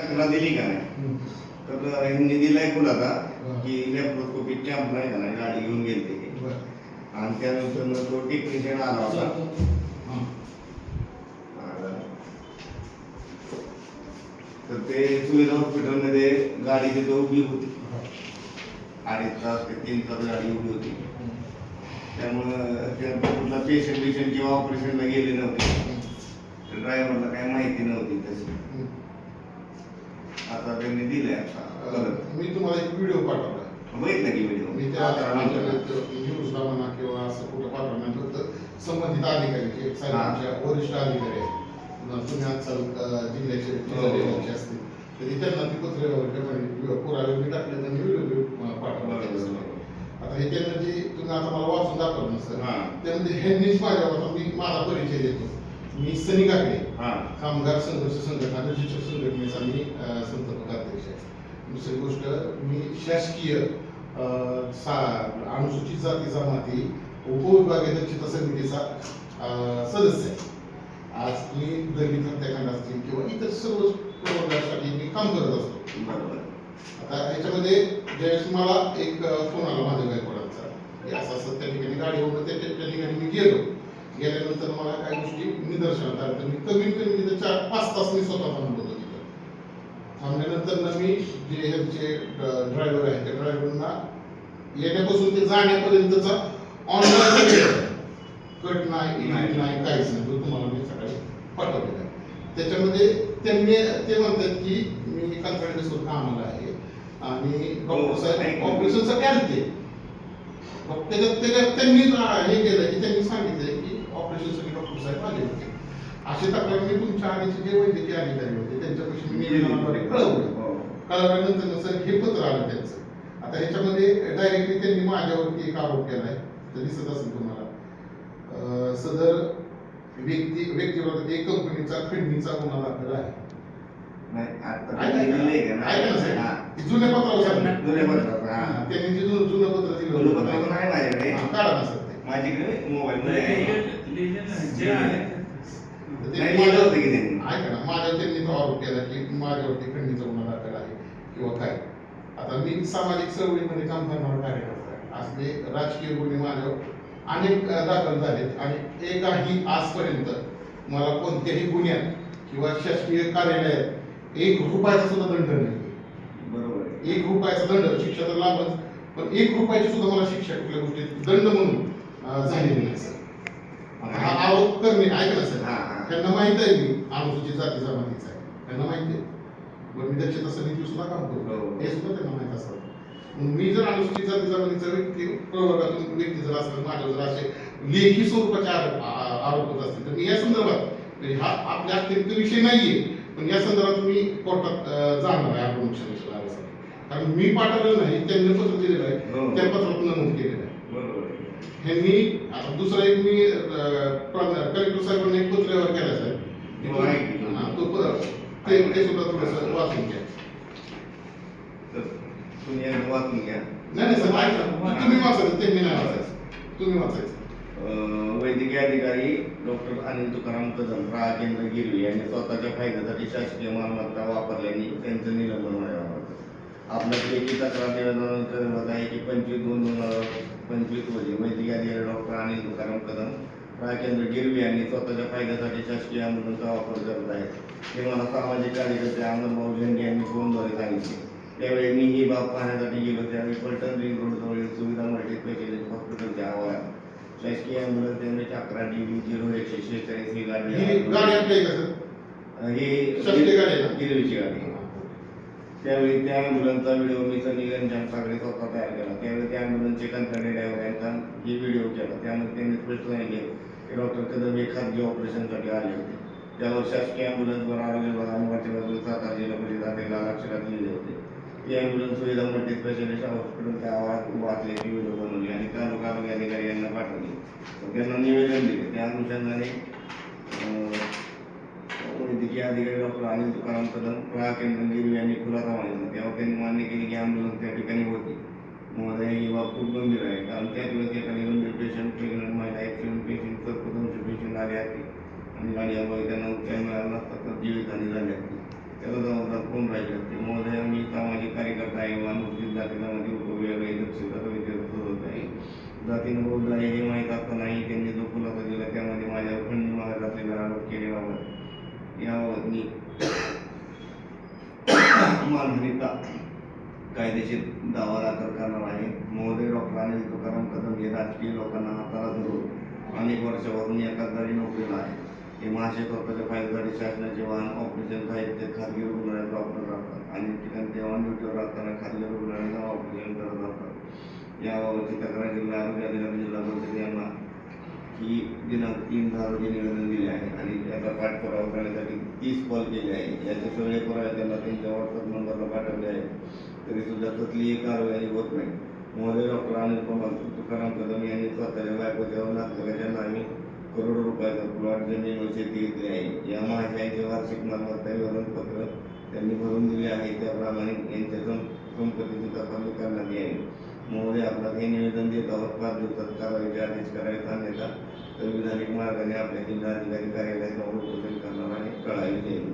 तक्रार दिली का नाही? तर ह्यांनी दिलाय कुणाला? की लॅप्रोस्कोपी कॅम्प नाही का नाही? गाडी घेऊन गेलते. ते. आणि त्यानंतर तो टेक्निशियन आला होता. तर ते सुविधा हॉस्पिटलमध्ये गाडी तिथे उभी होती. अडीच तास ते तीन तास गाडी उभी होती. त्यामुळं त्या कुठला पेशंट बिशंट किंवा ऑपरेशनला गेले नव्हते. ड्रायव्हरला काही माहिती नव्हती तशी. आता त्यांनी दिलंय आता परत मी तुम्हाला एक व्हिडिओ पाठवला बघितलं की व्हिडिओ मी त्या न्यूजला म्हणा किंवा असं कुठं पाठवणार फक्त संबंधित अधिकारी जे साहेबांच्या वरिष्ठ अधिकारी आहेत. तुम्ही आजकाल जिल्ह्याचे हो. जिल्हाधिकाऱ्यांचे असतील. तरी त्यांना ती पत्रे पुरावे मी टाकले त्यांनी व्हिडिओ पाठवला. आता हे त्यांना जे तुम्ही आता मला वाचून दाखवलं सर हा. त्यामध्ये ह्यांनीच माझ्या मी माझा परिचय देतो. मी सनी काकडे हा. कामगार संघर्ष संघटना रजिस्टर संघटनेचा मी संस्थापक अध्यक्ष आहे. दुसरी गोष्ट मी शासकीय अनुसूचित जाती जमाती उपविभागीय दक्षता समितीचा सदस्य आहे. आज मी दलित हत्याकांड असतील किंवा इतर सर्व प्रवर्गासाठी मी काम करत असतो. बरोबर. आता ह्याच्यामध्ये ज्यावेळेस मला एक फोन आला माझ्या गायकवाडांचा असं असं त्या ठिकाणी गाडी होतं त्या ठिकाणी मी गेलो. गेल्यानंतर मला काही गोष्टी निदर्शनात आल्या. तर मी कमीत कमी तिथे चार पाच तास मी स्वतः थांबलो होतो तिथं. थांबल्यानंतर ना मी जे ह्यांचे ड्रायव्हर आहेत त्या ड्रायव्हरना येण्यापासून ते जाण्यापर्यंतचा ऑनलाईन कट नाही नाही. काहीच नाही. तो तुम्हाला मी सकाळी पाठवलेला आहे. त्याच्यामध्ये त्यांनी ते म्हणतात की मी बेसवर कामाला आहे. आणि डॉक्टर साहेब ऑपरेशनसाठी आलते मग त्याच्यात त्याच्यात त्यांनी हे केलं की त्यांनी सांगितलं की ऑपरेशनसाठी डॉक्टर साहेब आले होते. अशी तक्रार मी तुमच्या आधीचे जे वैद्यकीय अधिकारी होते त्यांच्यापाशी मी निवेदनाद्वारे कळवलं. हो. कळवल्यानंतर सर हे पत्र आलं त्यांचं. आता ह्याच्यामध्ये डायरेक्टली त्यांनी माझ्यावरती एक आरोप केलाय. तर दिसत असेल तुम्हाला. सदर व्यक्ती व्यक्तीविरोधात एक कंपनीचा खंडणीचा गुन्हा दाखल आहे. हा. जुन्या पत्रावर. जुन्या पत्रावर, त्यांनी जे जुनं जुनं पत्र दिलं काढा ना सर. ते. माझ्याकडे मोबाईल आहे. नाही होतं की त्यांनी ऐका ना माझ्या त्यांनी तो आरोप केला की माझ्यावरती खंडणीचा गुन्हा दाखल आहे किंवा काय. आता मी सामाजिक चळवळीमध्ये काम करणारा कार्यकर्ता आहे. असले राजकीय गुन्हे माझ्यावर अनेक दाखल झालेत आणि एकही आजपर्यंत मला कोणत्याही गुन्ह्यात किंवा शासकीय कार्यालयात एक रुपयाचा सुद्धा दंड नाही. बरोबर. एक रुपयाचा दंड शिक्षा तर लाभच पण एक रुपयाची सुद्धा मला शिक्षा कुठल्या गोष्टीत दंड म्हणून झालेली नाही सर. हा आरोप करणे ऐका ना सर. त्यांना माहीत आहे मी अनुसूचित जाती जमातीचा आहे त्यांना माहिती आहे पण मी दक्षता समिती सुद्धा काम करतो हो. सुद्धा त्यांना माहीत असतं मग मी जर अनुसूचित जाती जमातीचा व्यक्ती प्रवर्गातून व्यक्ती जर असला माझ्यावर जर असे लेखी स्वरूपाचे आरोप आरोप होत असतील तर मी या संदर्भात म्हणजे हा आपल्या अत्यंत विषय नाहीये पण या संदर्भात मी कोर्टात जाणार आहे आपण कारण मी पाठवलेलं नाही त्यांनी पत्र दिलेलं आहे हो. त्या पत्रात नमूद केलेलं आहे. ह्यांनी आता दुसरा एक मी कलेक्टर साहेबांनी एक पत्रावर केला साहेब हो. हा, तो ते ते सुद्धा थोडंसं वाचून घ्या. तुम्ही एकदा वाचून घ्या. नाही सर तुम्ही वाचायचं नाही वाचायचं. तुम्ही वाचायचं. वैद्यकीय अधिकारी डॉक्टर अनिल तुकाराम कदम राजेंद्र गिरवी यांनी स्वतःच्या फायद्यासाठी शासकीय मालमत्ता वापरल्याने त्यांचं निलंबन व्हावं आपल्या लेखी तक्रार निवेदनानंतर आहे की पंचवीस दोन दोन हजार पंचवीस रोजी वैद्यकीय अधिकारी डॉक्टर अनिल तुकाराम कदम राजेंद्र गिरवी यांनी स्वतःच्या फायद्यासाठी शासकीय अँब्युलन्सचा वापर करत आहेत. हे मला सामाजिक कार्यकर्ते आनंदभाऊ झेंडे यांनी फोनद्वारे सांगितले. त्यावेळी मी ही बाब पाहण्यासाठी गेलो त्यावेळी पलटण रिंग रोडजवळील सुविधा मल्टी स्पेशालिस्ट हॉस्पिटलच्या आवारात. शासकीय अँब्युलन्स एमएच अकरा डी बी झिरो एकशे शेहेचाळीस ही गाडी ही? गिरवीची गाडी. त्यावेळी त्या ॲम्ब्युलन्सचा व्हिडिओ मी सनी रंजन सागरे स्वतः तयार केला. त्यावेळी त्या ॲम्ब्युलन्सचे कंत्राटी ड्रायव्हर यांचा ही व्हिडिओ केला. त्यामध्ये त्यांनी स्पष्ट सांगितले की डॉक्टर कदम हे खाजगी ऑपरेशनसाठी आले होते. त्यावर शासकीय ॲम्ब्युलन्सवर आरोग्य विभागाने बाजूला सातारा जिल्हा परिषद अक्षरात लिहिले होते. ती ॲम्ब्युलन्स सुविधा मल्टी स्पेशालिस्ट हॉस्पिटलच्या आवारात उभा असल्याची व्हिडिओ बनवली आणि तालुका आरोग्य अधिकारी यांना पाठवली. त्यांना निवेदन दिले. त्या अनुषंगाने वैद्यकीय अधिकारी डॉक्टर अनिल तुकाराम कदम प्रहार केंद्र गिरवी यांनी खुलासा मागितला तेव्हा त्यांनी मान्य केले की ॲम्ब्युलन्स त्या ठिकाणी होती. महोदय ही बाब खूप गंभीर आहे. कारण त्याच वेळेस एखादी गंभीर पेशंट प्रेग्नंट महिला ॲक्सिडेंट पेशंट सर्पदंश पेशंट आले असते. आणि गाडी अभावी त्यांना उपचार मिळाला नसता तर जीवितहानी झाली असती. त्याचा जबाबदार कोण राहिले असते? महोदय मी सामाजिक कार्यकर्ता आहे. अनुसूचित जातीमध्ये उपविभागीय दक्षता विद्यार्थी होत आहे. जातीनं बोलला आहे हे माहीत असतानाही त्यांनी जो खुलासा दिला त्यामध्ये माझ्यावर खंडणी मागत असलेला आरोप केले याबाबत मी मानहानीचा कायदेशीर दावा दाखल करणार आहे. महोदय डॉक्टर अनिल तुकाराम कदम हे राजकीय लोकांना हाताला धरून अनेक वर्षापासून एकाच जागी नोकरीला आहे हे महाशय स्वतःच्या फायद्यासाठी शासनाचे वाहन ऑपरेशन साहित्य खाजगी रुग्णालयात वापरत राहतात. आणि ठिकाणी तेव्हा ड्युटीवर असताना खाजगी रुग्णालयाला ऑपरेशन करत असतात याबाबतची तक्रार जिल्हा आरोग्य अधिकारी जिल्हा परिषद यांना ही दिनांक तीन दहा रोजी निवेदन दिले आहे आणि त्याचा पाठपुरावा करण्यासाठी तीस कॉल केले आहे. याचे सगळे पुरावे त्यांना त्यांच्या व्हॉट्सअप नंबरला पाठवले आहे तरी सुद्धा कसलीही कारवाई होत नाही. महोदय डॉक्टर अनिल कुमार तुकाराम कदम यांनी स्वतःच्या बायकोच्या नागरिकाच्या आम्ही करोडो रुपयाचा प्लॉट जमीन व शेती घेतली आहे. या महाशयांचे वार्षिक मालमत्ता विवरणपत्र त्यांनी भरून दिले आहे. त्याप्रमाणे यांच्या संपत्तीची तपासणी करण्यात यावी महोदय आपल्याला हे निवेदन देत आहोत. पाच दिवसात कारवाईचे आदेश करायला अन्यथा संविधानिक मार्गाने आपल्या जिल्हाधिकारी कार्यालयात उपोषण करणार आहे कळायला येईल.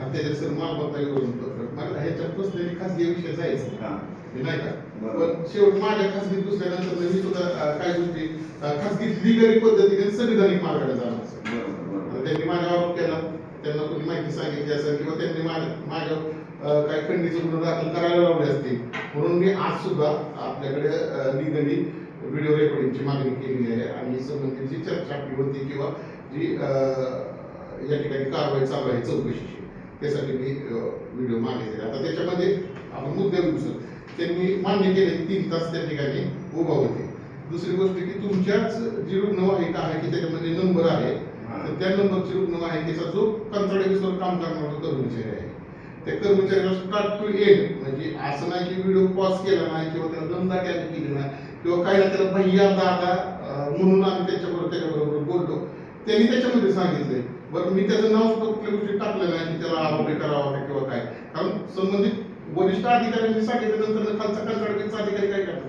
आणि त्याच्यात सर मालमत्ता विवरणपत्र मला ह्याच्यात बसलेली खासगी विषय जायचं. हां. हे नाही का? पण शेवट माझ्या खासगीत दुसऱ्यानंतर मी सुद्धा काही गोष्टी अं, खासगीत लिगली पद्धतीने संविधानिक मार्गाने जाणार त्यांनी माझ्यावर आरोप केला. त्यांना कोणी माहिती सांगितली असेल किंवा त्यांनी माझ्या माझ्या काय खंडीचे गुन्हे दाखल करायला लावले असतील. म्हणून मी आज सुद्धा आपल्याकडे लिगली व्हिडिओ रेकॉर्डिंगची मागणी केलेली आहे आणि संबंधित जी चर्चा आपली होती किंवा जी या ठिकाणी कारवाई चालू आहे चौकशीची त्यासाठी मी व्हिडिओ मागितले आता त्याच्यामध्ये आपण मुद्दे घेऊ सर त्यांनी मान्य केले की तीन तास त्या ठिकाणी उभा होते. दुसरी गोष्ट की तुमच्याच जी रुग्णवाहिका आहे की त्याच्यामध्ये नंबर आहे तर त्या नंबरची रुग्णवाहिकेचा जो कंत्राटीवर काम करणारा कर्मचारी आहे. त्या कर्मचाऱ्याला स्टार्ट टू एंड म्हणजे असं नाही की व्हिडिओ पॉज केला नाही किंवा त्याला दमदा कॅरी केली नाही. किंवा काही ना त्याला भैया दादा म्हणून आम्ही त्याच्याबरोबर त्याच्याबरोबर बोलतो. त्यांनी त्याच्यामध्ये सांगितलंय. बरं मी त्याचं नाव सुद्धा कुठल्या गोष्टी टाकलं नाही की त्याला आरोग्य करावा का किंवा काय. कारण संबंधित वरिष्ठ अधिकाऱ्यांनी सांगितल्यानंतर खालचा कंत्राटीचा अधिकारी काय करतात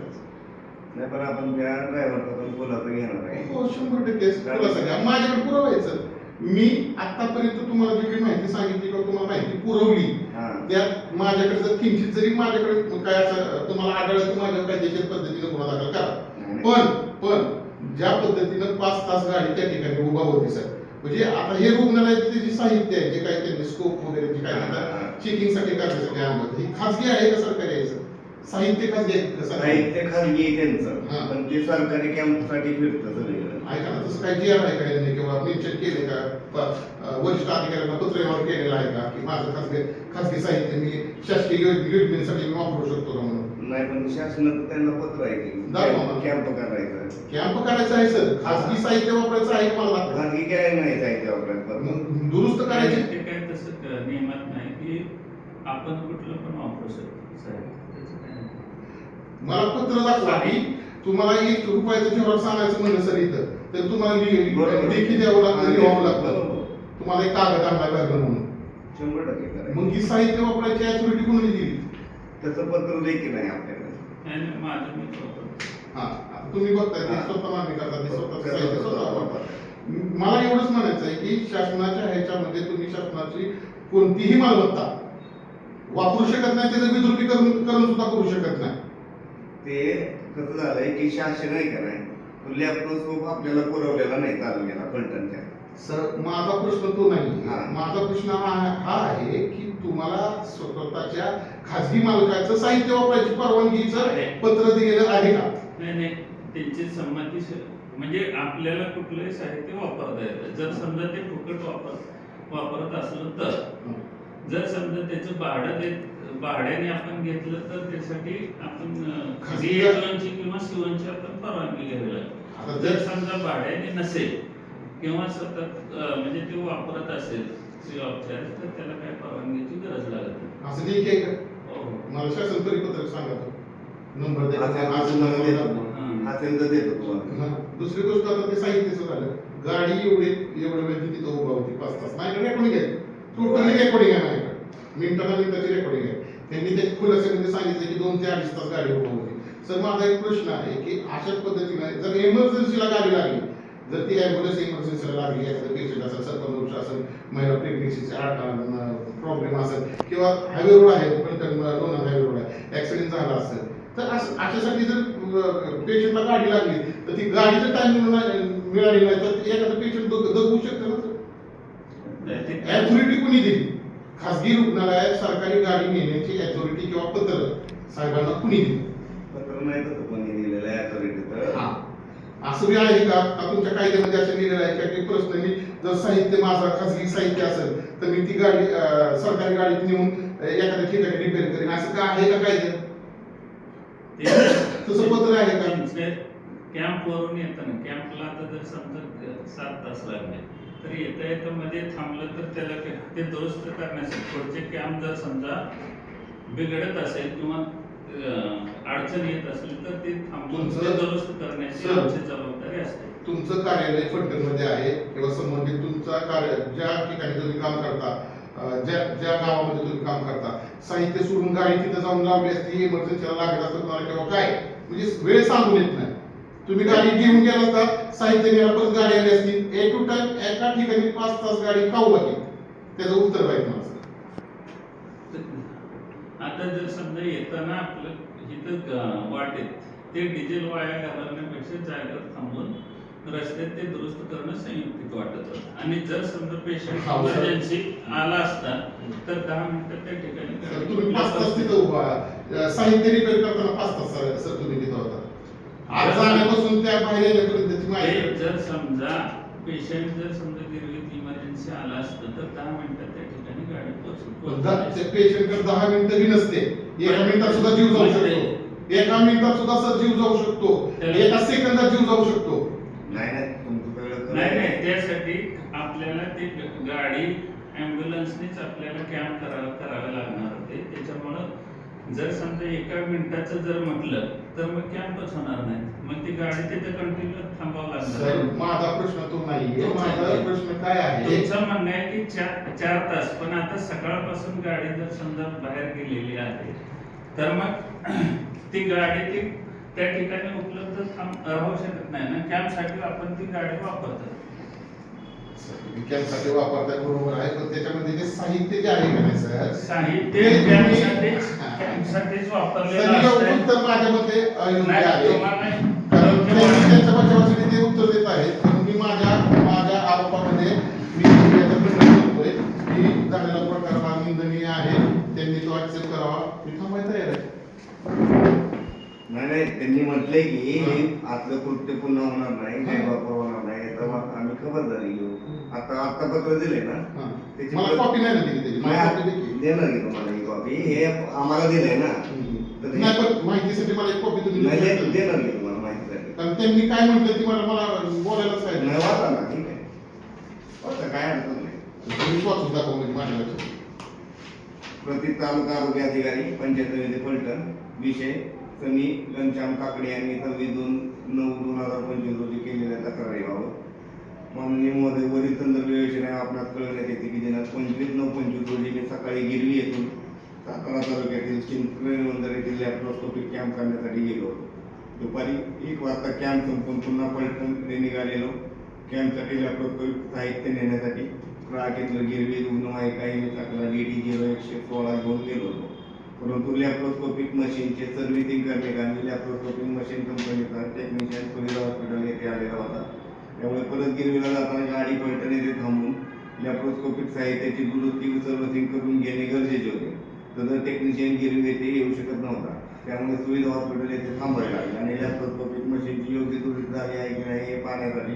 नाही पण आपण त्या ड्रायव्हरचा पण खुलासा घेणार आहे. हो शंभर टक्के. खुलासा घ्या माझ्याकडे पुरावा आहे सर मी आतापर्यंत तुम्हाला जी काही माहिती सांगितली किंवा तुम्हाला माहिती पुरवली त्यात माझ्याकडे जर किंचित जरी माझ्याकडे काय असं तुम्हाला आढळलं तर माझ्या कायदेशीर पद्धतीने गुन्हा दाखल करा. पण पण ज्या पद्धतीनं पाच तास गाडी त्या ठिकाणी उभा होती सर. म्हणजे आता हे रुग्णालयाचे जे साहित्य आहे जे काही त्यांनी स्कोप वगैरे जे काय म्हणतात चेकिंगसाठी करण्यासाठी आणलं हे खासगी आहे का सरकारी आहे सर? साहित्य खासगी आहे साहित्य खाजगी आहे हां. त्यांचं पण ते सरकारी कॅम्पसाठी फिरतं सगळीकडे. ऐका ना तसं काही जी आहे का यांनी? किंवा मेन्शन केले का? वरिष्ठ अधिकाऱ्यांना पत्र व्यवहार केलेला आहे का? की माझं खासगी खासगी साहित्य मी शासकीय योज- योजनेसाठी मी वापरू शकतो का म्हणून? नाही पण शासनाचं त्यांना पत्र आहे की दाखवा. कॅम्प करायचं. कॅम्प करायचं आहे सर खासगी साहित्य वापरायचं आहे का मला. खाजगी काय नाही साहित्य वापरायचं. पण मग दुरुस्त करायचे? ते काय तसं क- नियमात नाही की आपण कुठलं पण वापरू शकतो साहेब त्याचं काय नाही. मला पत्र दाखवा की तुम्हाला एक रुपयाचं जेव्हा सांगायचं म्हणलं सर इथं. तर तुम्हाला. लेखी द्यावं लागतं लिहावं लागतं. तुम्हाला एक कागद आणला लागला म्हणून शंभर टक्के करायचं मग ही साहित्य वापरायची ऍक्च्युलिटी कोणी दिली त्याचं पत्र देखील आहे आपल्याकडे नाही, मी वापरतो. हा आता तुम्ही बघताय ते हा. स्वतः मागणी करतात ते स्वतः करतात, साहित्य स्वतः स्वतः वापरतात मला एवढंच म्हणायचं आहे की शासनाच्या ह्याच्यामध्ये तुम्ही शासनाची कोणतीही मालमत्ता वापरू शकत नाही त्याचं विद्रुपीकरण करून सुद्धा करू शकत नाही ते कसं झालंय की शासन आहे का नाही तो लॅपटॉप आपल्याला पुरवलेला नाही तालुक्याला फलटणच्या सर माझा प्रश्न तो नाही. हा. माझा प्रश्न हा हा आहे की तुम्हाला स्वतःच्या खाजगी मालकाचं साहित्य वापरायची परवानगीचं आहे. पत्र दिलेलं आहे का? नाही नाही. त्यांची संमती स- म्हणजे आपल्याला कुठलंही साहित्य वापरता येतं. जर समजा ते फुकट वापर वापरत असलं तर. जर समजा त्याचं भाडं देत भाड्याने आपण घेतलं तर त्यासाठी आपण अं, खाजगी- BA2 ची किंवा सीवनची आपण परवानगी घ्यावी लागेल आता जर समजा भाड्याने नसेल किंवा सतत म्हणजे ते वापरत असेल तर त्याला काय परवानगीची गरज लागत नाही. असं नाही की? हो. मला शासन परिपत्रक सांगा तो. नंबर नंबर देतो. तुम्हाला. दुसरी गोष्ट आता ते साहित्याचं झालं. गाडी एवढे एवढ्या वेळ तिथं उभा होती पाच तास. माझ्याकडे रेकॉर्डिंग आहे. टोटली रेकॉर्डिंग आहे माझ्याकडे मिनिटाला मिनिटाची रेकॉर्डिंग आहे. त्यांनी त्याच्या खुलास्यामध्ये सांगितलं की दोन ते अडीच तास गाडी होती. सर माझा एक प्रश्न आहे की अशाच पद्धतीने जर इमर्जन्सीला गाडी लागली जर ती ॲम्ब्युलन्स इमर्जन्सीला लागली एखादं पेशंट असेल सर्पदोष असेल महिला प्रेग्नेन्सीचे प्रॉब्लेम असेल किंवा हायवे रोड आहे पण लोणंद हायवे रोड आहे ॲक्सिडेंट झाला असेल तर असं अशासाठी जर पेशंटला गाडी लागली तर ती गाडी जर टाइम मिळाली नाही तर एखादं पेशंट दगू शकतं ना ते- ॲथॉरिटी कुणी दिली? खासगी रुग्णालयात सरकारी गाडी नेण्याची ॲथॉरिटी किंवा पत्र साहेबांना कुणी दिली? पत्र नाही तर कोणी दिलेलं आहे तर. हा. असं बी आहे का? तुमच्या कायद्यामध्ये असं लिहिलेलं आहे का की पर्सनली जर साहित्य माझं खासगी साहित्य असेल तर मी ती गाडी सरकारी गाडीत नेऊन एखाद्या ठिकाणी रिपेअर करेन. असं का आहे का कायद्यात ते- तसं पत्र आहे का? कॅम्प वरून येताना कॅम्पला आता जर समजा सात तास लागले. तर येता येता मध्ये थांबलं तर त्याला ते- दुरुस्त करण्यासाठी पुढचे कॅम्प जर समजा बिघडत असेल किंवा अडचण येत असेल तर ते थांबून ते दुरुस्त करण्याची. आमची जबाबदारी असते तुमचं कार्यालय फलटणमध्ये आहे किंवा संबंधित तुमचा कार्य ज्या ठिकाणी तुम्ही काम करता ज्या ज्या गावामध्ये तुम्ही काम करता साहित्य सोडून गाडी तिथं जाऊन लावली असती इमर्जन्सीला लागत असतं तुम्हाला किंवा काय म्हणजे वेळ सांगून येत नाही तुम्ही गाडी घेऊन गेला असता साहित्य न्यायला परत गाडी आली असती. ए टू टाइम एका ठिकाणी पाच तास गाडी काऊ लागली त्याचं उत्तर पाहिजे मला. आता जर समजा येताना आपलं इथं वाटेत ते डिझेल वाया घालवण्यापेक्षा जागेवर थांबून रस्त्यात ते दुरुस्त करणं संयुक्तिक वाटत होतं. आणि जर समजा पेशंट हा. इमर्जन्सी आला असता तर दहा मिनिटं त्या ठिकाणी तुम्ही पाच तास तिथं उभा साहित्य रिपेअर करताना पाच तास सर तुम्ही तिथं होता. आज जाण्यापासून त्या बाहेर जर समजा पेशंट जर समजा गिरवीत इमर्जन्सी आला असतं तर दहा मिनिटात त्या ठिकाणी गाडी पोहोचून त्या पेशंटकडे दहा मिनिटं बी नसते एका मिनिटात सुद्धा जीव जाऊ शकतो. एका मिनिटात सुद्धा सर जीव जाऊ शकतो. एका सेकंदात जीव जाऊ शकतो. नाही नाही नाही त्यासाठी आपल्याला ते गाडी ॲम्ब्युलन्सनेच आपल्याला कॅम्प करावं करावे लागणार होते. त्याच्यामुळं जर समजा एका मिनिटाचं जर म्हटलं तर मग कॅम्पच होणार नाही मग ती गाडी तिथे कंटिन्यू थांबावं सर लागणार माझा प्रश्न तो नाहीये. माझा प्रश्न काय आहे? तुमचं म्हणणं आहे की चार चार तास. पण आता सकाळपासून गाडी जर समजा बाहेर गेलेली आहे तर मग ती गाडी ती त्या ठिकाणी उपलब्ध थांब राहू शकत नाही. ना कॅम्पसाठी आपण ती गाडी वापरतो विज्ञानसाठी वापरताय बरोबर आहे पण त्याच्यामध्ये जे साहित्य जे आहे का नाही सर? साहित्य कॅम्पसाठीच वापरलेलं. उत्तर माझ्या मते अयोग्य आहे. कारण. त्यांच्या ते उत्तर देत आहेत मी माझ्या माझ्या आरोपामध्ये मी याचा खंडन करतोय. की झालेला प्रकार हा निंदनीय आहे. त्यांनी तो ऍक्सेप्ट करावा. मी थांबायला तयार आहे. नाही नाही त्यांनी म्हटलंय की हे. आतलं कृत्य पुन्हा होणार नाही. काही वापर होणार नाही आम्ही खबरदारी घेऊ आता आता पत्र दिले ना. त्याची मला प्रत- कॉपी नाही ना दिली त्याची. मला कॉपी दे की. देणार की तुम्हाला ही कॉपी हे आम्हाला दिलंय ना. तर हे- नाही पण माहितीसाठी मला एक कॉपी तुम्ही नाही देऊ दे- शकता. देणार की तुम्हाला माहितीसाठी. कारण त्यांनी काय म्हटलं ती मला मला बोलायलाच काय नाही वाचा ना ठीक आहे. वाचा काय अडचण नाही. तुम्ही वाचून दाखवा म्हणजे माझ्या लक्षात? प्रति तालुका आरोग्य अधिकारी पंचायत समिती फलटण विषय सनी घनश्याम काकडे यांनी सव्वीस दोन नऊ दोन हजार पंचवीस रोजी केलेल्या तक्रारीबाबत माननीय महोदय वरील संदर्भ योजना आपणास कळवण्यात येते. की दिनांक पंचवीस नऊ पंचवीस रोजी मी सकाळी गिरवी येथून. सातारा तालुक्यातील चिंचणे बंदर येथील लॅप्रोस्कोपिक कॅम्प करण्यासाठी गेलो होतो. दुपारी एक वाजता कॅम्प संपून पुन्हा फलटणकडे निघालेलो. कॅम्पसाठी लॅपटॉप साहित्य नेण्यासाठी राखेतलं गिरवी रुग्णवाहिका ही टाकला डी झिरो एकशे सोळा घेऊन गेलो होतो. परंतु लॅप्रोस्कोपिक मशीनचे सर्व्हिसिंग करणे लॅप्रोस्कोपिक मशीन कंपनीचा टेक्निशियन सुविधा हॉस्पिटल येथे आलेला होता. त्यामुळे परत गिरवीला जाताना गाडी पलटण येथे थांबून लॅप्रोस्कोपिक साहित्याची दुरुस्ती सर्विसिंग सर्व्हिसिंग करून घेणे गरजेचे होते. तसं टेक्निशियन गिरवी येथे येऊ शकत नव्हता. त्यामुळे सुविधा हॉस्पिटल येथे थांबायला लागले आणि लॅप्रोस्कोपिक मशीनची योग्य दुरुस्ती झाली आहे की नाही हे पाहण्यासाठी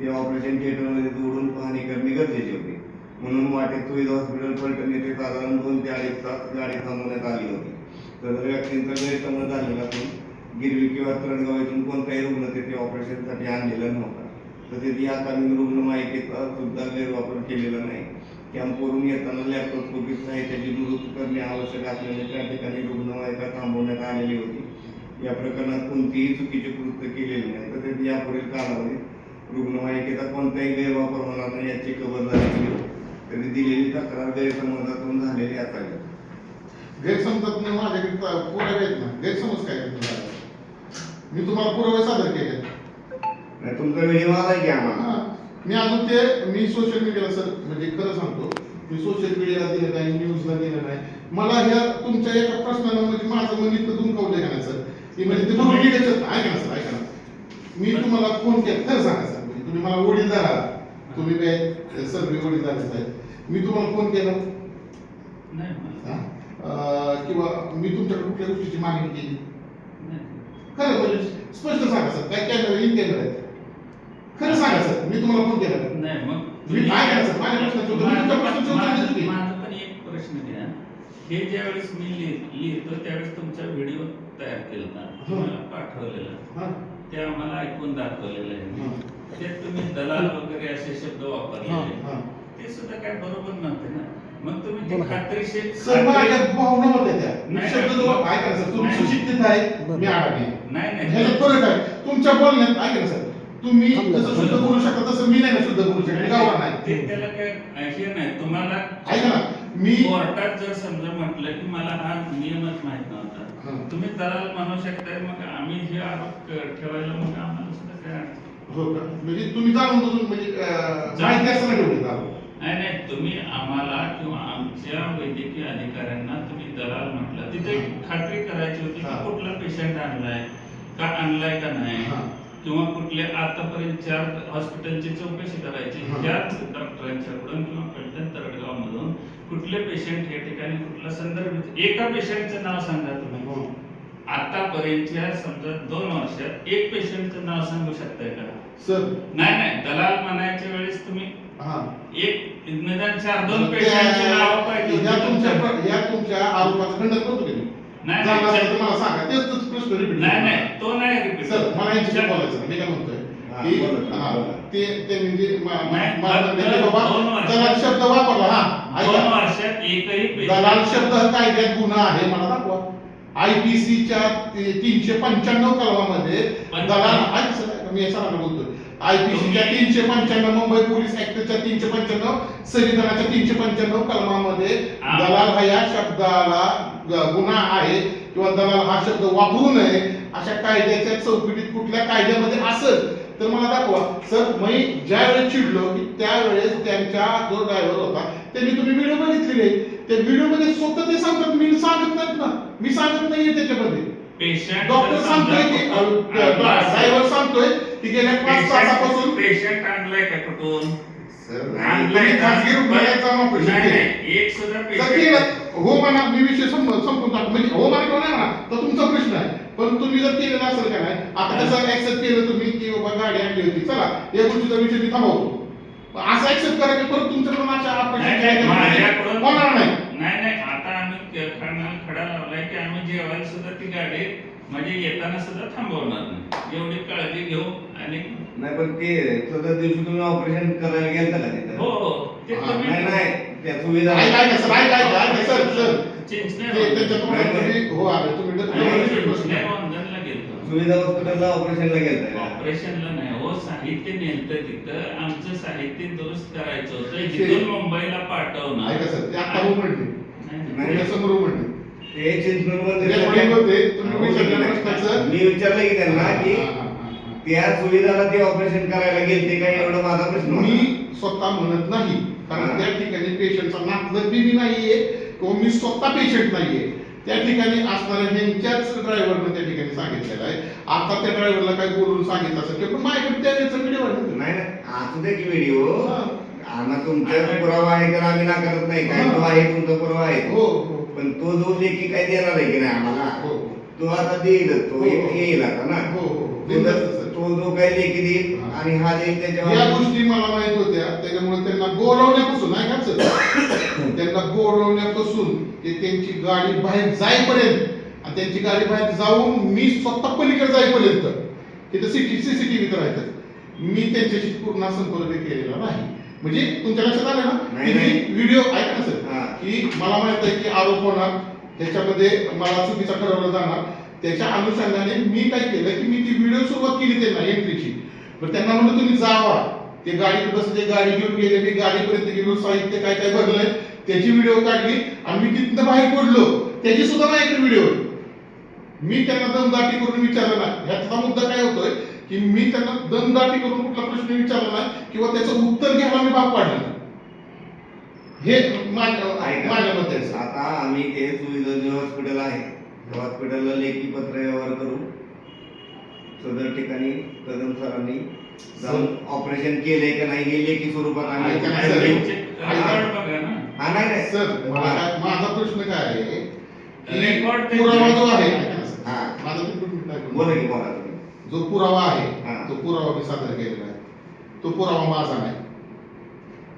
ते ऑपरेशन थिएटरमध्ये जोडून पाहणी करणे गरजेचे होते. म्हणून वाटेत सुविधा हॉस्पिटल पलटण येथे साधारण दोन ते अडीच तास गाडी थांबवण्यात आली होती. तर व्यक्तींचा गैरसमज झालेला असून गिरवी किंवा तरणगाव येथून कोणताही रुग्ण तेथे ऑपरेशनसाठी आणलेला नव्हता. तसेच या कामी रुग्णवाहिकेचा सुद्धा गैरवापर केलेला नाही. कॅम्पवरून येताना लॅप्रोस्कोपिक साहित्याची दुरुस्त करणे आवश्यक असल्याने त्या ठिकाणी रुग्णवाहिका थांबवण्यात आलेली होती. या प्रकरणात कोणतीही चुकीचे कृत्य केलेले नाही. तसेच यापुढील कालावधीत रुग्णवाहिकेचा कोणताही गैरवापर होणार नाही याची खबरदारी घेऊ तरी दिलेली तक्रार गैरसमजातून झालेली असावी. गैरसमजात माझ्याकडे पुरावे आहेत ना. गैरसमज काय मी तुम्हाला पुरावे सादर केले नाही, तुमचा व्हिडिओ आलाय की आम्हाला? हा. मी अजून ते मी सोशल मीडियाला सर म्हणजे खरं सांगतो मी सोशल मीडियाला दिलं नाही न्यूजला दिलं नाही. मला ह्या तुमच्या एका प्रश्नाला म्हणजे माझं मन इतकं दुमकवलंय का नाही सर? की म्हणजे ते आहे सर ऐका ना सर ऐका ना. मी तुम्हाला फोन केला खरं सांगा सर म्हणजे तुम्ही मला वडीलधार आहात. तुम्ही काय सर्व वडीलधार आहेत मी तुम्हाला फोन केला. हा? किंवा मी तुमच्याकडे कुठल्या गोष्टीची मागणी केली? नाही. खरं म्हणजे स्पष्ट सांगा सर काय कॅमेरा इन कॅमेरा आहे सांगा सर मी तुम्हाला फोन केला? नाही मग मी काय करायचं? माझ्या प्रश्नाचं उत्तर- माझं तुमच्या प्रश्नाचं उत्तर देतो की? माझं पण एक प्रश्न घ्या हे ज्यावेळेस मी लिह- लिहितो त्यावेळेस तुमचा व्हिडिओ तयार केला हो. मला पाठवलेला हा? ते आम्हाला ऐकून दाखवलेलं हा. आहे त्यात तुम्ही दलाल वगैरे असे शब्द वापरलेले हा. ते सुद्धा काय बरोबर नव्हते ना मग तुम्ही ते खात्रीशीर सर माझ्या खात्री- भावना होत्या त्या मी नाही, शब्द नाही. सर तुम्ही नाही. सुशिक्षित आहे मी अडाणी आहे. नाही ह्याच्यात नाही फरक आहे तुमच्या बोलण्यात ऐका ना सर तुम्ही जसं शुद्ध बोलू शकता तसं मी नाही ना शुद्ध बोलू शकतो. गावा नाही ते त्याला काय नाही. तुम्हाला ऐका ना. मी कोर्टात जर समजा म्हटलं की मला हा नियमच माहीत. नव्हता. तुम्ही दलाल म्हणू शकताय मग आम्ही हे आरोप ठेवायला मग आम्हाला सुद्धा काय हो का? म्हणजे तुम्ही जाणून म्हणजे अं, माहिती असताना ठेवली का नाही नाही तुम्ही आम्हाला किंवा आमच्या वैद्यकीय अधिकाऱ्यांना तुम्ही दलाल म्हटलं. तिथे खात्री करायची होती हा. की कुठला पेशंट आणलाय का आणलाय का नाही. किंवा कुठल्या आतापर्यंत चार हॉस्पिटलची चौकशी करायची. त्याच डॉक्टरांच्याकडून किंवा पैठण तरडगाव मधून कुठले पेशंट या ठिकाणी कुठला संदर्भ एका पेशंटचं नाव सांगा तुम्ही हो. आतापर्यंतच्या समजा दोन वर्षात एक पेशंटचं नाव सांगू शकताय का सर नाही नाही दलाल म्हणायच्या वेळेस तुम्ही एक निदान चार दोन पेशंटचे नाव पाहिजे या तुमच्या तुमच्या. या तुमच्या आरोपाचा खंडन करतो नाही, सांगा. तेच तोच प्रश्न रिपीट नाही नाही. तो नाही repeat. सर मला यांच्याशी बोलायचं मी काय म्हणतोय? हा, की बोला, हा, बोला. ते ते म्हणजे मा- मा- नाही, मला फक्त म्हणले बाबा दोन वर्ष. दलाल शब्द वापरला हा दोन ऐका वर्षात एकही दलाल patient- शब्द हा कायद्यात गुन्हा आहे मला दाखवा. आयपीसीच्या तीनशे पंच्याण्णव कलमामध्ये पण- दलाल सर ऐका, मी सरांना बोलतोय. आयपीसीच्या तीनशे पंच्याण्णव मुंबई पोलीस ऍक्टच्या तीनशे पंच्याण्णव संविधानाच्या तीनशे पंच्याण्णव कलमामध्ये दलाल हा या शब्दाला गुन्हा आहे किंवा दलाल हा शब्द वापरू नये अशा कायद्याच्या चौकटीत कुठल्या कायद्यामध्ये असेल तर मला दाखवा. सर मी ज्या वेळेस चिडलो की त्यावेळेस त्यांच्या जो ड्रायव्हर होता त्यांनी तुम्ही व्हिडिओ बघितलेले त्या व्हिडिओमध्ये स्वतः ते सांगतात मी सांगत नाहीत ना. मी सांगत नाहीये त्याच्यामध्ये. डॉक्टर सांगतोय की ड्रायव्हर सांगतोय. की गेल्या पाच तासापासून पेशंट आणलाय का कुठून? आणलाय का? खासगी रुग्णालयात जाऊन operation नाही केलं. नाही एक सुद्धा पेशंट हो म्हणा मी विषय संप- संपून म्हणजे हो म्हणा किंवा नाही म्हणा तर तुमचा प्रश्न आहे. पण तुम्ही जर केलेलं असेल का नाही आता कसं ऍक्सेप्ट केलं तुम्ही की बाबा गाडी आणली होती. चला या गोष्टीचा विषय मी थांबवतो. पण असं ऍक्सेप्ट करा की परत तुमच्याकडून अशा नाही, नाही, माझ्याकडून- होणार नाही. नाही नाही आता आम्ही क- खडा खडा लावलाय की आम्ही जेवायला सुद्धा ती गाडी म्हणजे येताना सुद्धा थांबवणार नाही. एवढी काळजी घेऊ आणि नाही पण ते सदर दिवशी तुम्ही ऑपरेशन करायला गेलता का तिथं? हो हो ते हा, तुम्ही- नाही नाही त्या सुविधा सर सर. चिंचणे ते. तुम्ही हो तुम्ही चिंचणे. वंदनला गेलतो. सुविधा हॉस्पिटलला ऑपरेशनला गेलता का? ऑपरेशनला नाही हो साहित्य नेलतं तिथं. आमचं साहित्य दुरुस्त करायचं होतं. ते- जिथून मुंबईला पाठवणार ऐका सर ते आता हो म्हणले. नाही, नाही. नाही. पुण्यासमोर हो म्हणले. ते ते मी विचारलं की त्यांना की. त्या सुविधाला ते ऑपरेशन करायला गेलते का? एवढा माझा प्रश्न. मी स्वतः म्हणत नाही. कारण. त्या ठिकाणी पेशंटचा नातलग बी मी नाहीये. किंवा मी स्वतः पेशंट नाहीये. त्या ठिकाणी असणाऱ्या ह्यांच्याच ड्रायव्हरनं त्या ठिकाणी सांगितलेलं आहे. आता त्या ड्रायव्हरला काय बोलून सांगितलं असेल किंवा माझ्याकडे त्याचा. व्हिडिओ नाही नाही. असू दे की व्हिडिओ हा. आम्हा तुमचा पुरावा आहे तर आम्ही नाकारत नाही. काय तो आहे तुमचा पुरावा आहे. हो हो. पण तो जो लेखी काय देणार आहे की नाही आम्हाला? हो तो आता देईल तो हो. येईल आता ना? हो हो हो. तो बिनधास्त जो काही लेखी देईल हा. आणि हा देईल या त्याच्यावर गोष्टी मला माहीत होत्या. त्याच्यामुळे त्यांना बोलवण्यापासून नाही का सर? त्यांना बोलवण्यापासून ते त्यांची गाडी बाहेर जाईपर्यंत आणि त्यांची गाडी बाहेर जाऊन मी स्वतः पलीकडे जाईपर्यंत तिथं सिटी सीसीटीव्ही राहतात मी त्यांच्याशी पूर्ण संपर्क केलेला नाही. म्हणजे तुमच्या लक्षात आलं ना? नाही, नाही. व्हिडिओ ऐका ना सर हा. की मला माहीत आहे की आरोप होणार त्याच्यामध्ये मला चुकीचा ठरवलं जाणार. त्याच्या अनुषंगाने मी काय केलं की मी ती व्हिडिओ सुरुवात केली त्यांना एंट्रीची पण त्यांना म्हणलं तुम्ही जावा. ते गाडीत बसले गाडी घेऊन गेले. मी गाडीपर्यंत गेलो साहित्य काय काय भरलंय त्याची व्हिडिओ काढली आणि मी तिथनं बाहेर पडलो. त्याची सुद्धा माझ्याकडे व्हिडिओ मी त्यांना दमदाटी करून विचारलं ना ह्याचा मुद्दा काय होतोय? की मी त्यांना दमदाटी करून कुठला प्रश्न विचारला नाही किंवा त्याचं उत्तर घ्यायला मी भाग पाडलं. हे माझ्या ऐका. माझ्या मते. आता आम्ही ते सुविधा जे हॉस्पिटल आहे त्या हॉस्पिटलला लेखी पत्र व्यवहार करू सदर ठिकाणी कदम सरांनी जाऊन ऑपरेशन केले का नाही हे लेखी स्वरूपात आम्ही हा नाही नाही सर माझा प्रश्न काय आहे की रेकॉर्ड त्यांचे- पुरावा जो आहे. हा. माझा बोला की बोला जो पुरावा आहे हा. तो पुरावा मी सादर केलेला तो पुरावा माझा नाही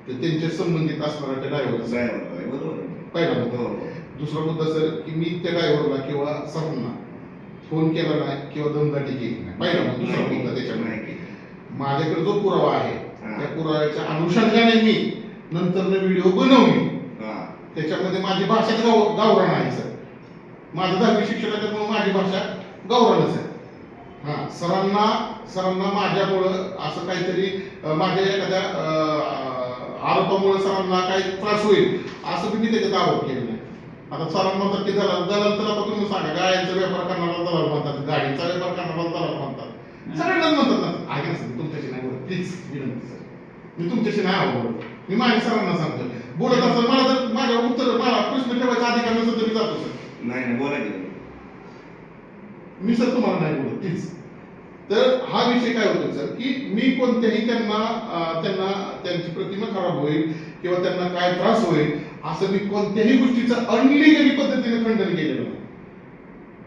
ते त्यांच्या संबंधित असणारा त्या ड्रायव्हर. पहिला मुद्दा. दुसरा मुद्दा सर की मी त्या ड्रायव्हरला किंवा सरांना फोन केला नाही किंवा दमदाटी केली नाही पहिला मुद्दा. दुसरा मुद्दा त्याच्यामध्ये. माझ्याकडे जो पुरावा आहे. त्या पुराव्याच्या अनुषंगाने मी नंतर व्हिडिओ बनवली हा. त्याच्यामध्ये माझी भाषाच गाव आहे सर माझं दहावी शिक्षण आहे त्यामुळे माझी भाषा गावरानच आहे हा सरांना सरांना माझ्यामुळं असं काहीतरी माझ्या एखाद्या अं, आरोपामुळे सरांना काही त्रास होईल असं मी त्याच्यात आरोप केले नाही आता सरांना म्हणतात की दलाल दलाल तर आता तुम्ही सांगा गाड्यांचा व्यापार करणारा दलाल म्हणतात गाडीचा व्यापार करणारा दलाल म्हणतात. सगळ्यांना म्हणतात ना ऐका सर तुमच्याशी नाही बोलत. प्लीज विनंती सर. मी तुमच्याशी नाही आवडत मी माझ्या सरांना सांगतो बोलत असताना मला जर माझ्या उत्तर मला प्रश्न ठेवायचा अधिकार नसेल तर मी जातो सर. नाही नाही बोला की. मी सर तुम्हाला नाही बोलत तीच तर हा विषय काय होतो सर की मी कोणत्याही त्यांना त्यांना त्यांची प्रतिमा खराब होईल किंवा त्यांना काय त्रास होईल असं मी कोणत्याही गोष्टीचं अनलिगली पद्धतीने खंडन केलेलं नाही.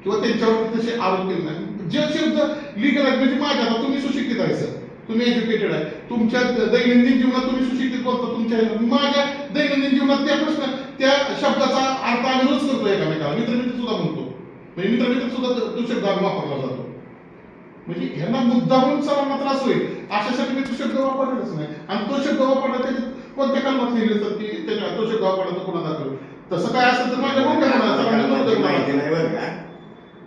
किंवा त्यांच्यावर तसे आरोप केले नाही. जे शब्द लिगल आहेत म्हणजे माझ्या आता तुम्ही सुशिक्षित आहे सर. तुम्ही एज्युकेटेड आहे. तुमच्या दैनंदिन जीवनात तुम्ही सुशिक्षित बोलता तुमच्या माझ्या दैनंदिन जीवनात त्या प्रश्न त्या शब्दाचा अर्थ आम्ही रोज करतो एकामेकाला. मित्रमित्र सुद्धा म्हणतो. मित्रमित्र सुद्धा आम्ही वापरला जातो. म्हणजे ह्यांना मुद्दामून सरांना त्रास होईल. अशासाठी मी तो शब्द वापरलेलाच नाही. आणि तो शब्द वापरला त्याच्यात कोणत्या कलमात लिहिले तर की त्याच्या तो शब्द वापरला तर पुन्हा दाखल तसं काय असेल तर माझ्या बरोबर माहिती. नाही बरं का.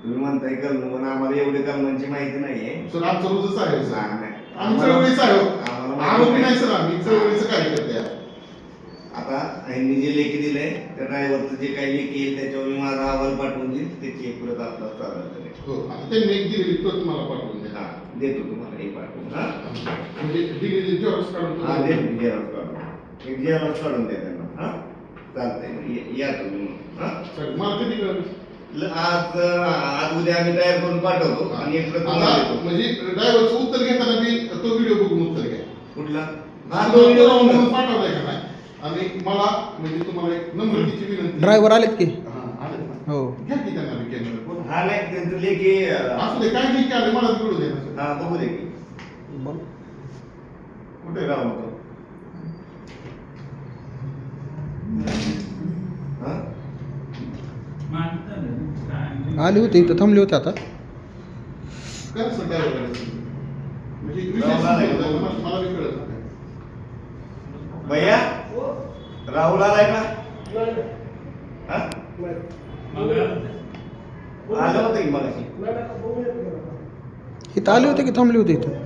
तुम्ही म्हणताय कलम पण आम्हाला एवढे कलमांची माहिती नाहीये. सर आमचं रोजच आहे सर. नाही. आम्ही चळवळीच आहे. आरोपी नाही सर आम्ही चळवळीचं कार्यकर्ते आहे. आता यांनी जे लेखी दिलंय त्या ड्रायव्हरचं जे काही लेखी येईल त्याच्यावर मी माझा अहवाल पाठवून देईल त्याची एक परत आपला चालू करेल हो आता त्यांनी एक दिलेली प्रत मला पाठवून द्या हा देतो तुम्हाला हे पाठवून. हा? म्हणजे दिलेली जेव्हा काढून हा तुम्ही- देतो जेरॉक्स काढून. एक जेरॉक्स काढून द्या त्यांना. हा? चालतंय ये- तुम्ही हा. मला कधी कळलं? आज आज उद्या आम्ही तयार करून पाठवतो आणि एक तुम्हाला देतो. म्हणजे ड्रायव्हरचं उत्तर घेताना मी तो व्हिडिओ बघून उत्तर घ्या. कुठला? हा तो तो व्हिडिओ पाठवलाय. आणि मला म्हणजे तुम्हाला एक नम्रतेची विनंती. ड्रायव्हर आलेत की? हा, आलेत ना. हो. घ्या की त्यांना मी कॅमेरा बोला. हा नाही त्यांचं लेखी अं, असू दे काय ठीक आहे मला ना सर. हा बघू दे की. बोल कुठे राहू हा? आले होते इथं थांबले होते आता. करा सर ड्रायव्हर म्हणजे विषय आलाय मला मला बी कळत नाही. भैया राहुल आलाय का? हा? मग आलं होतं की मगाशी? इथं आले होते की थांबले होते इथं?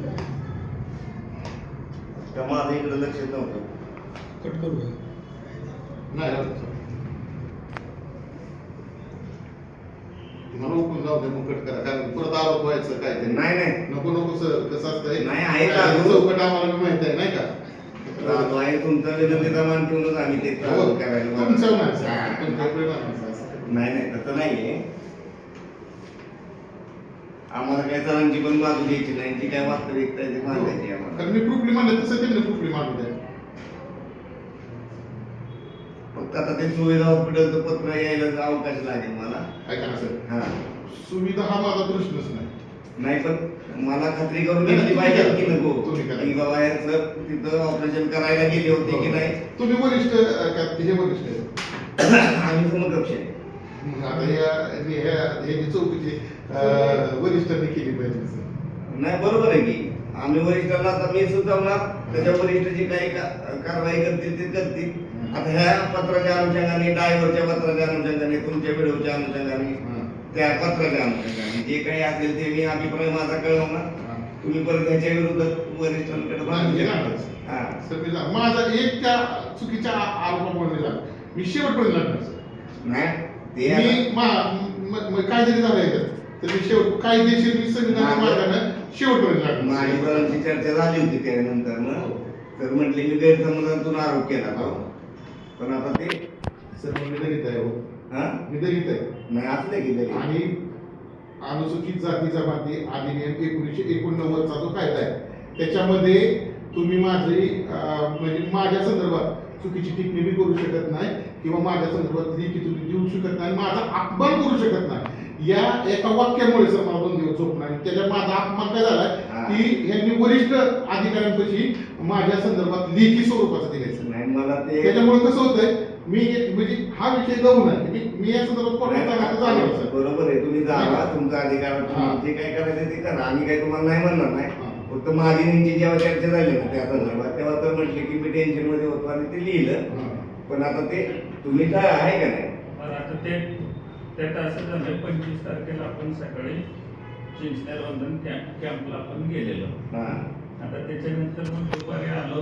का माझं इकडे लक्ष नव्हतं कट करू नाही राहत. मला उकून जाऊ दे मग कट करा. कारण परत आरोप व्हायचं काय ते? नाही नाही. नको नको सर. कसं असतंय? नाही, आहे का? चौकट आम्हाला बी माहिती आहे नाही का? आहे तुमचा मान ठेवूनच आम्ही ते हो, करायला तुमचं नाही. हा. आहे. नाही नाही तसं नाहीये. आम्हाला काय सरांची पण बाजू घ्यायची नाही जी काय वास्तविकता आहे ती मांडायची आम्हाला. कारण मी प्रूफली मानले तसं त्यांनी प्रूफली मानू द्या फक्त आता ते सुविधा हॉस्पिटलचं पत्र यायला अवकाश लागेल मला. ऐका ना सर. हा. सुविधा हा माझा प्रश्नच नाही. नाही पण मला खात्री करून घेतली पाहिजे की नको. की बाबा सर तिथं ऑपरेशन करायला गेले होते की नाही? तुम्ही वरिष्ठ हे वरिष्ठ? आम्ही समकक्ष आहे मग आता या हे- ह्या- ह्याची चौकशी अं, वरिष्ठांनी केली पाहिजे सर नाही बरोबर आहे की. आम्ही वरिष्ठांना आता मी सुचवणार. त्याच्या वरिष्ठ जी काही का- कारवाई करतील ते करतील. आता ह्या पत्राच्या अनुषंगाने ड्रायव्हरच्या पत्राच्या अनुषंगाने तुमच्या व्हिडिओच्या अनुषंगाने. त्या पत्राच्या अनुषंगाने जे काही असेल ते मी अभिप्राय माझा कळवणार हां. तुम्ही परत ह्याच्या विरोधात वरिष्ठांकडे मागणी. हा जाणार. माझा एक त्या चुकीच्या आरोपामुळे जाणार. मी शेवटपर्यंत लढणार नाही ते जरी झालं तर मी शेवट कायदेशीर मी संविधानिक हा. मार्गाने शेवटपर्यंत लागणार. माझी चर्चा झाली होती त्यानंतर हो. मग तर म्हटले मी गैरसमजातून आरोप केला तो. पण आता ते सर मग मी दलित आहे हो? आहे नाही असले की तरी आणि अनुसूचित जाती जमाती अधिनियम एकोणीसशे एकोणनव्वदचा जो कायदा आहे त्याच्यामध्ये तुम्ही माझी अं, म्हणजे माझ्या संदर्भात चुकीची टिप्पणी बी करू शकत नाही किंवा माझ्या संदर्भात लेखी तुम्ही देऊ शकत नाही माझा अपमान करू शकत नाही. या एका वाक्यामुळे सर मला दोन दिवस झोप नाही. त्याच्या माझा अपमान काय झालाय हा. की यांनी वरिष्ठ अधिकाऱ्यांपाशी माझ्या संदर्भात लेखी स्वरूपाचं दिलायचं नाही मला ते त्याच्यामुळे कसं होतंय? मी म्हणजे हा विषय गहू नाही मी मी या संदर्भात सर बरोबर आहे. तुम्ही जावा हा. तुमचा अधिकार जे काय करायचं ते करा. आम्ही काही तुम्हाला नाही म्हणणार नाही. फक्त माझी नेमकी जेव्हा चर्चा झाली ना त्या संदर्भात तेव्हा तर म्हटले की मी टेन्शनमध्ये होतो आणि ते लिहिलं. पण आता ते तुम्ही काय आहे का नाही? आता ते त्यात असं झालं पंचवीस तारखेला आपण सकाळी कॅम्प कॅम्पला आपण गेलेलो. हा. आता त्याच्यानंतर मग दुपारी आलो.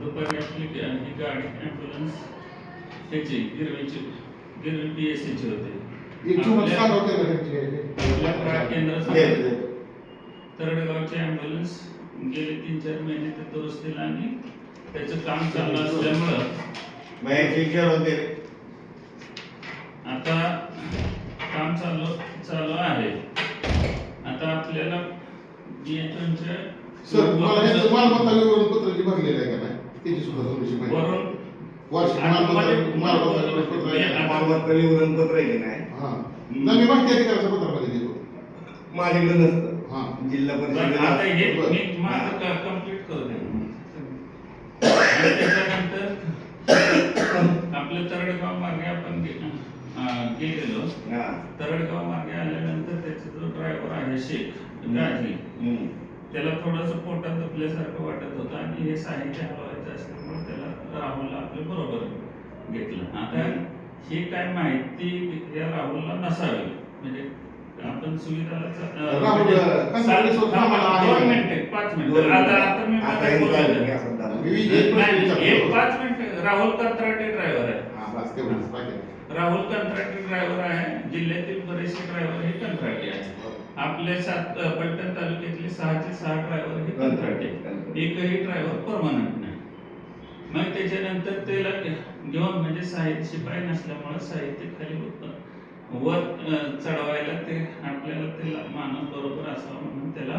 दुपारी आपली गाडी ॲम्ब्युलन्स त्याची गिरवीची गिरवी पी एस सीची होती. ना केंद्र. तरडगावची ॲम्ब्युलन्स गेले तीन चार महिने ते दुरुस्तीला आणि त्याचं काम चालू असल्यामुळं होते. आता काम चालू चालू आहे. आता आपल्याला माहिती. वरून आणि मालमत्ता आहे. का? नाही हा मी माहिती पत्रामध्ये माझ्याकडे नसतं. हा. जिल्हा परिषद हे आपलं तरडगाव मार्गे आपण गेलेलो. तरडगाव मार्गे आल्यानंतर त्याचा जो ड्रायव्हर आहे शेख गाजी. त्याला थोडंसं पोटात दुखल्यासारखं वाटत होतं आणि हे साहित्य हलवायचं असल्यामुळे त्याला राहुलला आपल्या बरोबर घेतलं. आता ही काय माहिती या राहुलला नसावी. म्हणजे आपण राहुल, म्हणजे. दोन मिनिटे पाच मिनिटं. आता. आता मी हे एक पाच मिनिट राहुल कंत्राटी ड्रायव्हर आहे. हा राहुल कंत्राटी ड्रायव्हर आहे जिल्ह्यातील बरेचसे ड्रायव्हर हे कंत्राटी आहे आपल्या सात पलटण तालुक्यातले सहाचे सहा ड्रायव्हर हे कंत्राटी आहेत. एकही ड्रायव्हर परमनंट नाही. मग त्याच्यानंतर त्याला घेऊन म्हणजे साहित्य शिपाई नसल्यामुळे साहित्य खाली होतं. वर चढवायला ते आपल्याला ते मानस बरोबर असावं म्हणून त्याला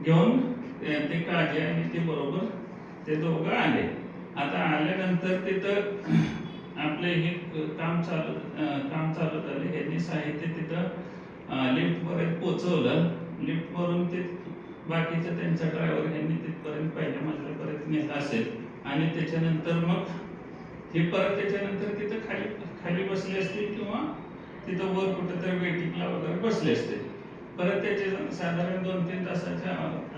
घेऊन ते काळजी आणि ते बरोबर ते दोघं आले. आता आल्यानंतर तिथं आपले हे काम चालू काम चालू आले यांनी साहित्य तिथं लिफ्ट पर्यंत पोहोचवलं लिफ्ट ते बाकीचं त्यांचा ड्रायव्हर यांनी तिथपर्यंत पहिल्या मजल्यापर्यंत नेत असेल. आणि त्याच्यानंतर मग हे परत त्याच्यानंतर तिथं खाली खाली बसले असतील किंवा तिथं वर कुठेतरी वेटिंगला वगैरे बसले असते परत त्याचे साधारण दोन तीन तासाच्या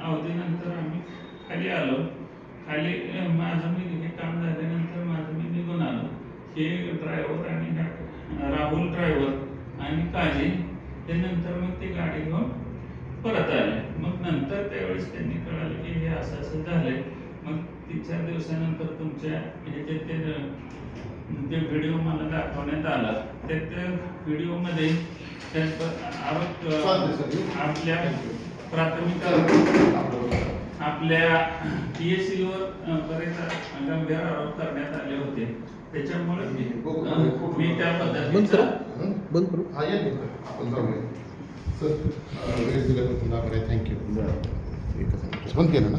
अवधीनंतर आम्ही खाली आलो. खाली माझं मी हे काम झाल्यानंतर माझं मी निघून आलो. हे ड्रायव्हर आणि राहुल ड्रायव्हर आणि काजी ते नंतर मग ती गाडी घेऊन परत आले. मग नंतर त्यावेळेस त्यांनी कळालं की हे असं असं झालंय. मग तीन चार दिवसानंतर तुमच्या ह्याच्यात ते ते व्हिडिओ मला दाखवण्यात आला त्या त्या व्हिडिओमध्ये आपल्या प्राथमिक आपलं- आपल्या पी एस सीवर बरेच गंभीर आरोप करण्यात आले होते. त्याच्यामुळे मी- अ, मी त्या बंद पद्धतीचा करा? बंद करू. या ना. आपण जाऊया. सर अं, वेळ दिल्याबद्दल आभार आहे थँक्यू. बंद केलं ना?